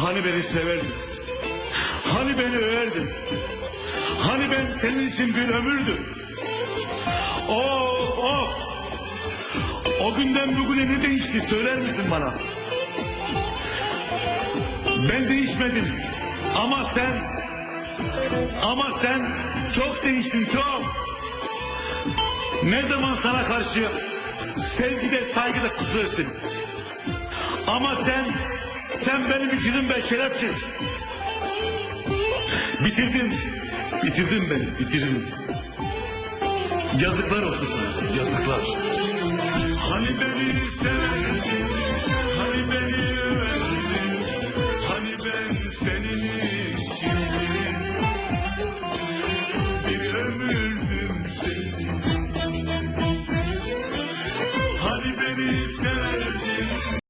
Hani beni severdin? Hani beni överdin? Hani ben senin için bir ömürdüm? Oh oh! O günden bugüne ne değişti söyler misin bana? Ben değişmedim. Ama sen ama sen çok değiştin çok. Ne zaman sana karşı sevgide saygıda kusur ettim. Ama sen sen beni bitirdin be şerefsiz. Bitirdin. Bitirdin beni, bitirdin. Yazıklar olsun sana, yazıklar. Hani beni severdin, hani beni överdin, hani ben senin içindim. Bir ömürdüm seni. Hani beni severdin,